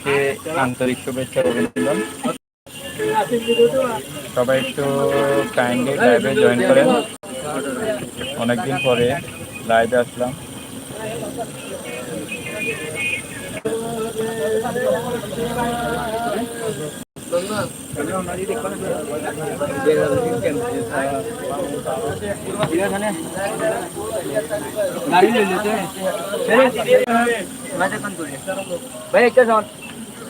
সবাইকে আন্তরিক শুভেচ্ছা অভিনন্দন সবাই একটু কাইন্ডলি লাইভে জয়েন করেন। অনেকদিন পরে লাইভে আসলাম। ভাই, একটা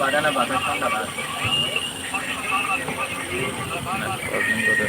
বাগানা বাগান ঠান্ডা Problem করে।